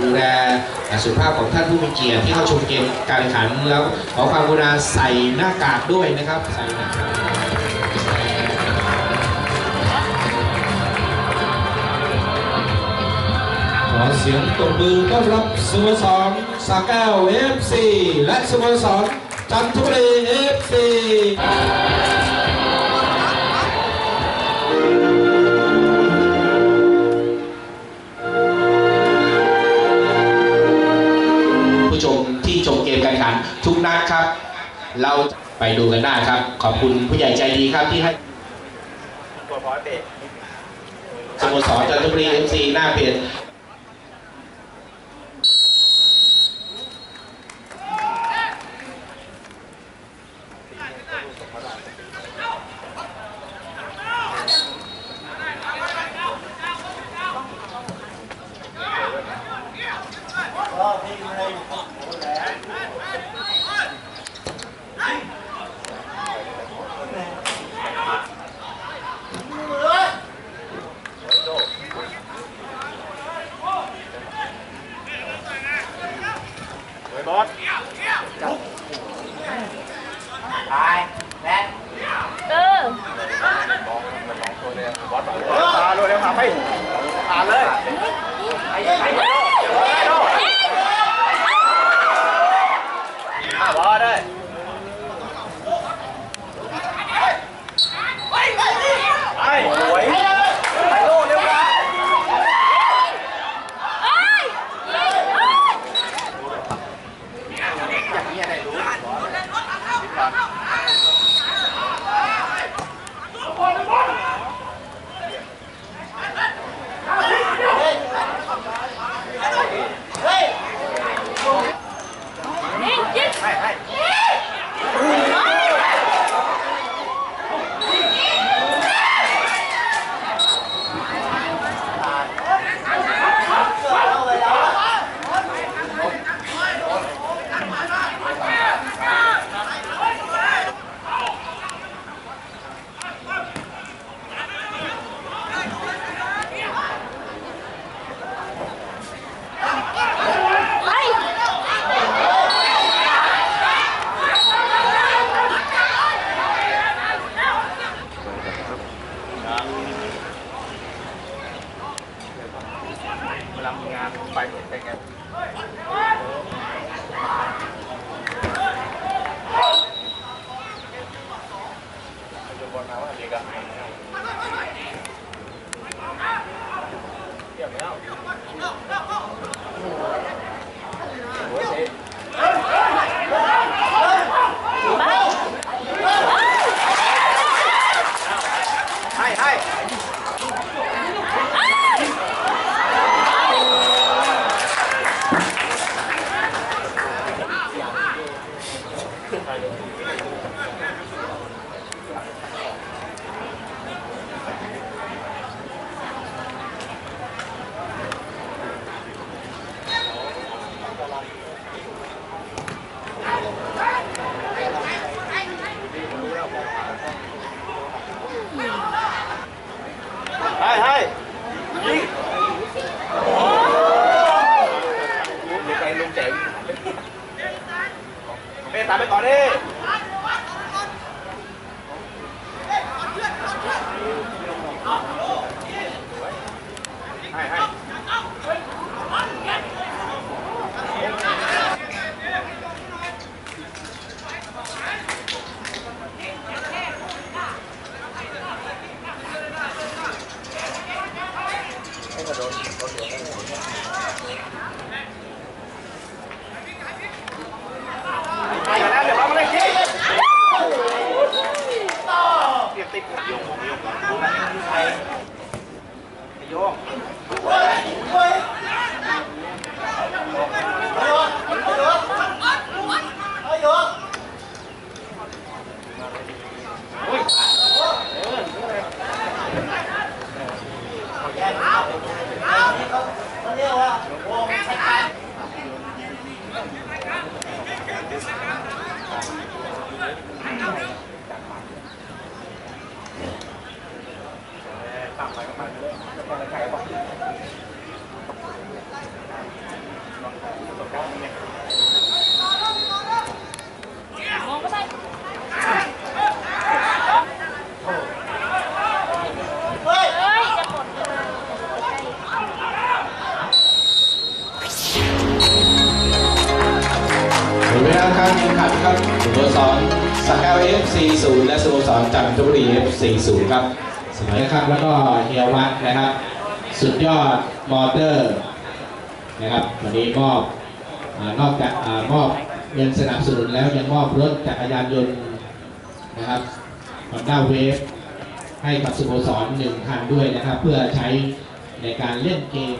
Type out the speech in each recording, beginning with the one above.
ดูแลสุขภาพของท่านผู้มีเกียรติที่เข้าชมเกมการแข่งขันแล้วขอความกรุณาใส่หน้ากากด้วยนะครับใส่หน้ากากขอเสียงตบมือต้อนรับสโมสรสาแก้ว FC และสโมสรจันทบุรี FC ผู้ช ทุกนัดครับ เราไปดูกันได้ครับ ขอบคุณผู้ใหญ่ใจดีครับที่ให้ตัวพอยเตะสโมสรจันทบุรี FC หน้าเพจ Yeah. ให้ 40 ครับสมัยนะครับ แล้วก็เฮียวัดนะครับ สุดยอดมอเตอร์นะครับ วันนี้มอบนอกจากมอบเงินสนับสนุนแล้วยังมอบรถจักรยานยนต์นะครับฮอนด้าเวฟให้กับสโมสรหนึ่งคันด้วยนะครับ เพื่อใช้ในการเล่นเกม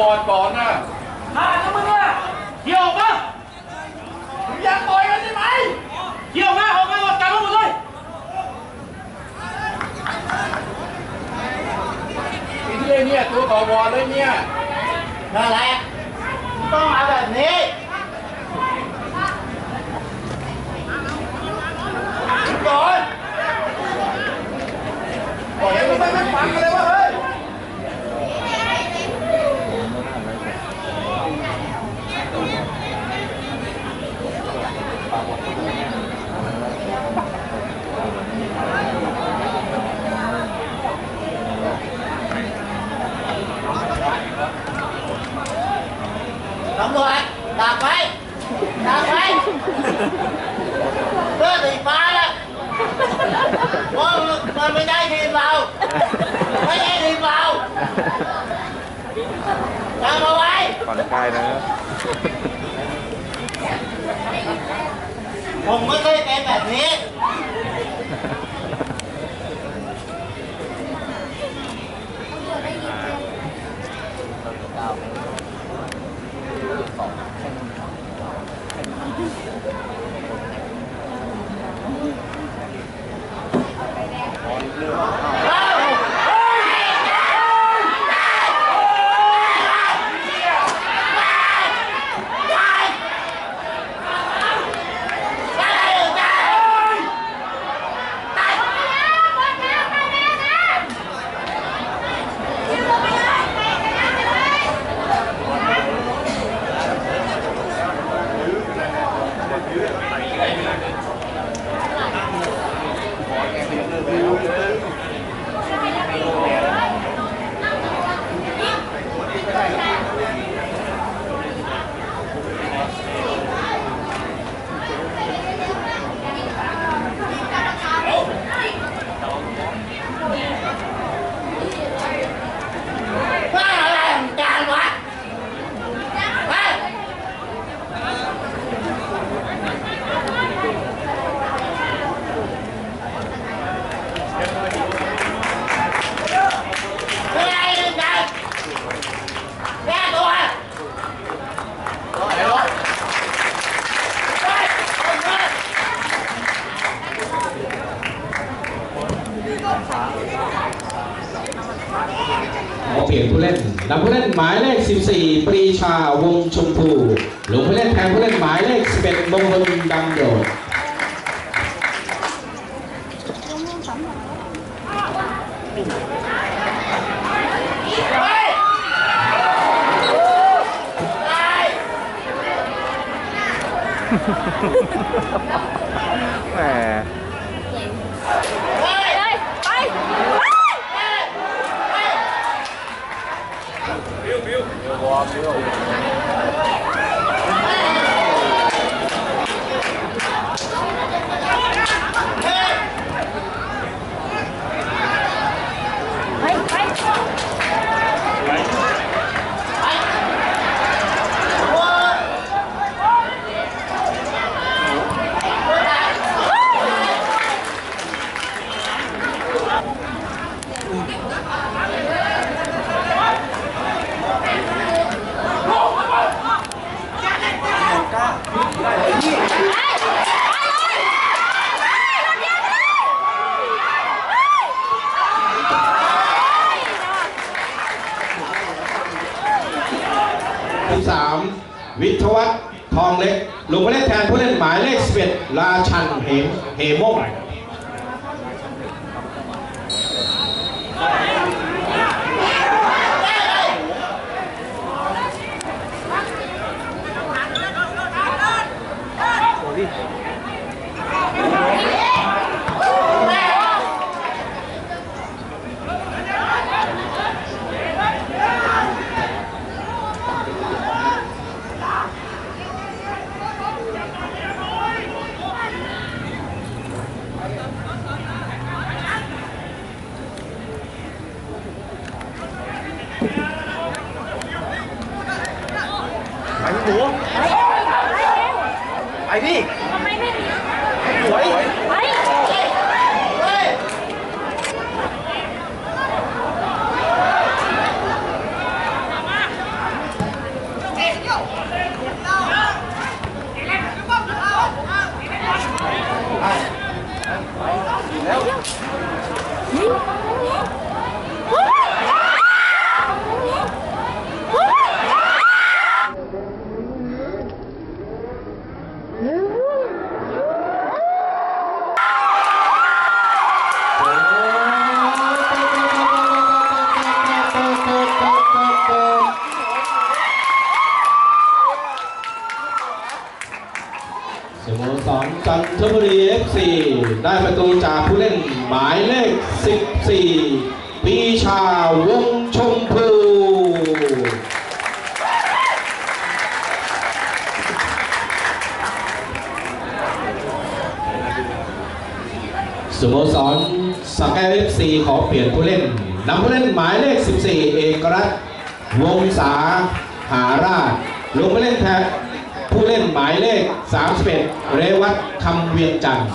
วอร์ดก่อนนะข้ากับมึงอะเกี่ยวปะอยากต่อยกันใช่ไหมเกี่ยวมาออกมาหมดกันหมดเลยไอ้ที่เนี่ยตัวต่อวอร์ดเลยเนี่ยนั่นแหละต้องมาแบบนี้ก่อนก่อนยังไม่ไม่ฟังกันเลยวะเฮ้ย ตำรวจดักไว้ดักไว้เพื่อสีฟ้านะว่ามันไม่ได้ทีมเรา ไม่ใช่ทีมเราจำเอาไว้ ผ่อ นคลายนะ ผมไม่เคยเป็นแบบนี้ แหมเฮ้ย ไปไปไป วอร์มด้วย ไปไป 13วิทวัฒน์ทองเล็กลงไปเล่นแทนผู้เล่นหมายเลข11ราชันเหมเหมง ไปหนูไปดิ ทำไมไม่มี สวย ไป เฮ้ย สโมสร จันทบุรี FC ได้ประตูจากผู้เล่นหมายเลข 14 ปีชาวงชมพูสโมสรสแกเอฟซีขอเปลี่ยนผู้เล่นนำผู้เล่นหมายเลข 14 เอกรัตวงศาหาราชลงไปเล่นแทน ผู้เล่นหมายเลข 31 เรวัตคำเวียงจันทร์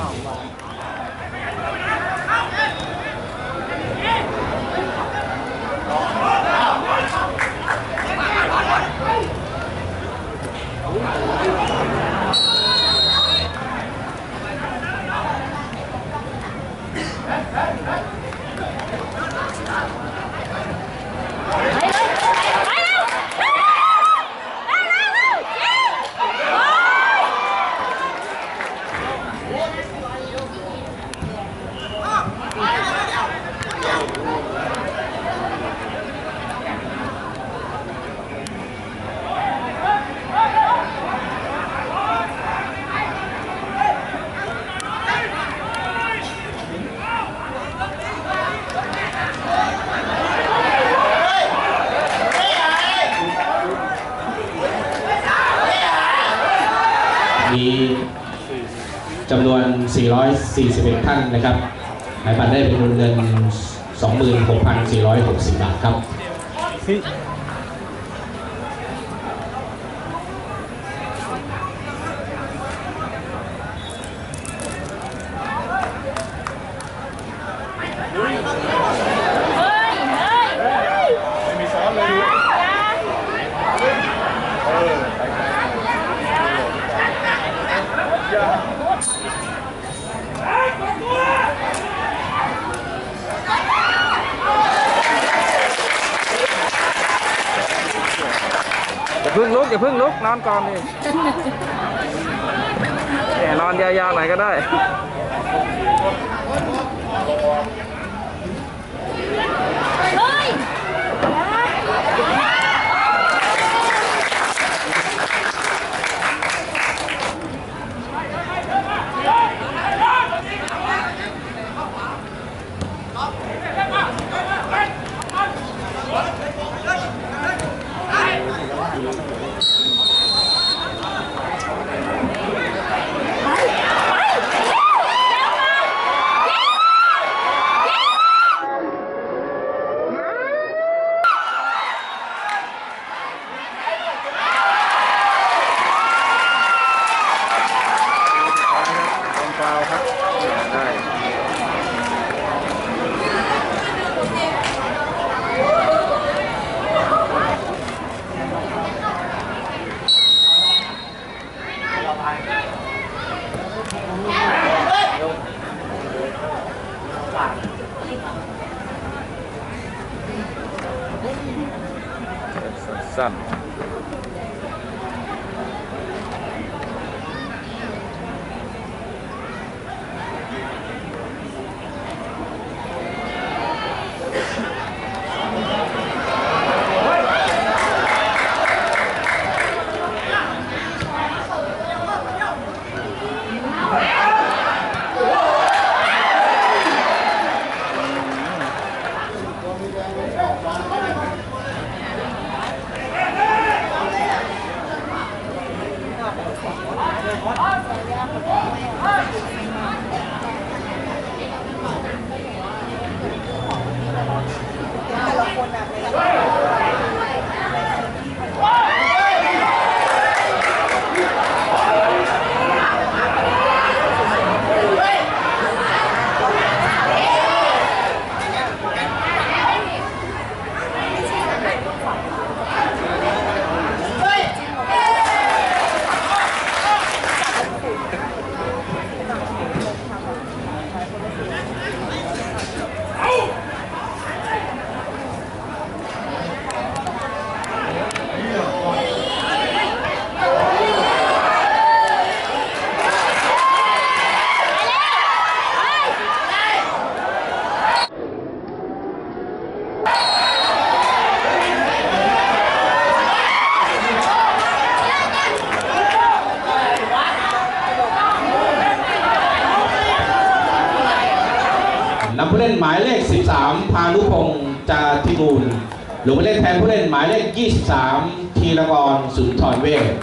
ไปเลยไปเร็วเร็วเร็วเร็วเร็วยิงโอ้ย มีจำนวน 441 ท่านนะครับหมายบัตรได้เป็นเงิน 26,460 บาทครับ เฮ้ยเฮ้ยเฮ้ย ไม่มีซ้อนเลย อย่า อย่าเพึ่งลุก อย่าเพึ่งลุกนอนก่อนดิแหมนอนยาวๆหน่อยก็ได้ สาม 23 ธีรกรสุนทรเวช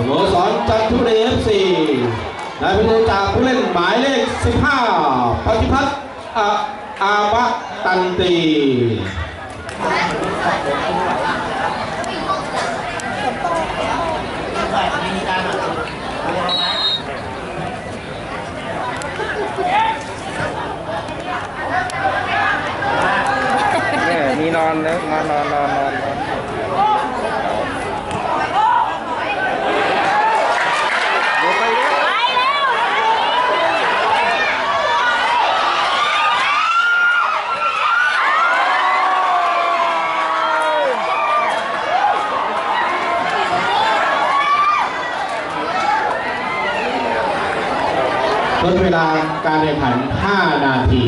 สโมสรจันทบุรีเอฟซีได้ประตูจากผู้เล่นหมายเลข 15ปฏิพัฒน์อาอาวะตันตี เนี่ยมีน อนแล้วนอนนอนนอนนอนนอนเดี๋ยวไปเร็วไปเวทดเวลาการแข่งขัน5 นาที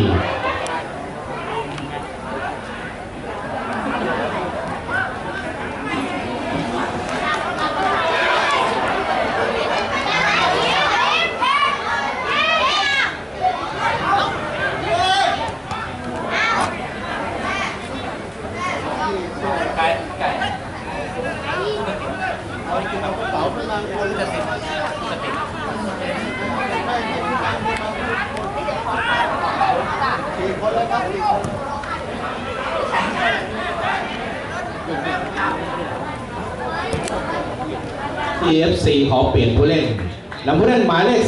EFC ขอเปลี่ยนผู้เล่นนำผู้เล่นหมายเลข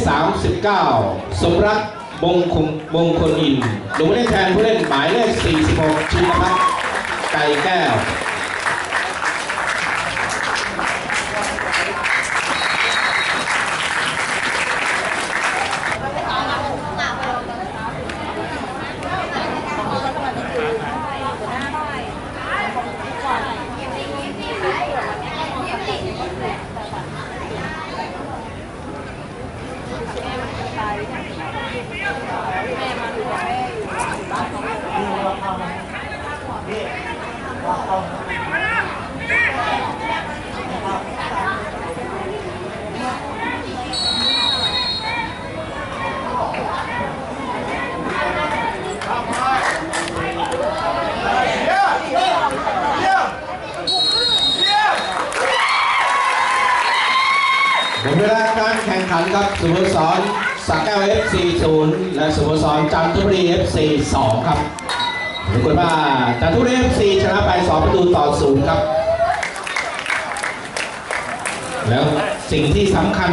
39 สมรักมงคลมงคลอินลงผู้เล่นแทนผู้เล่นหมายเลข 46ชินพัฒน์ไก่แก้ว หมดเวลาการแข่งขันครับสโมสรสักแก้ว FC 0และสโมสรจันทบุรี FC 2 ครับปรากฏว่าจันทบุรี FC ชนะไป 2 ประตูต่อ 0 ครับ แล้วสิ่งที่สำคัญ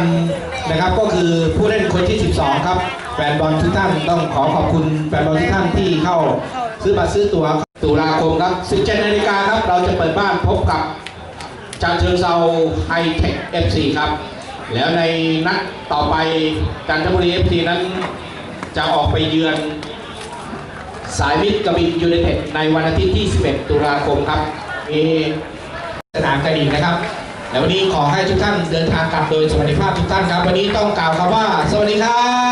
นะครับก็คือผู้เล่นคนที่ 12 ครับแฟนบอลทุกท่านต้องขอขอบคุณแฟนบอลทุกท่านที่เข้าซื้อบัตรซื้อตั๋วตุลาคมครับ 17 นาฬิกาครับ เราจะเปิดบ้านพบกับจันเชิงเซาไฮเทค FC ครับ แล้วในนัดต่อไปจันทบุรี FC นั้นจะออกไปเยือนสายมิตรกบินยูไนเต็ดในวันอาทิตย์ที่ 11 ตุลาคมครับ มีสนามกระดิ่งนะครับ แล้ววันนี้ขอให้ทุกท่านเดินทางกลับโดยสวัสดิภาพทุกท่านครับ วันนี้ต้องกล่าวคำว่า สวัสดีครับ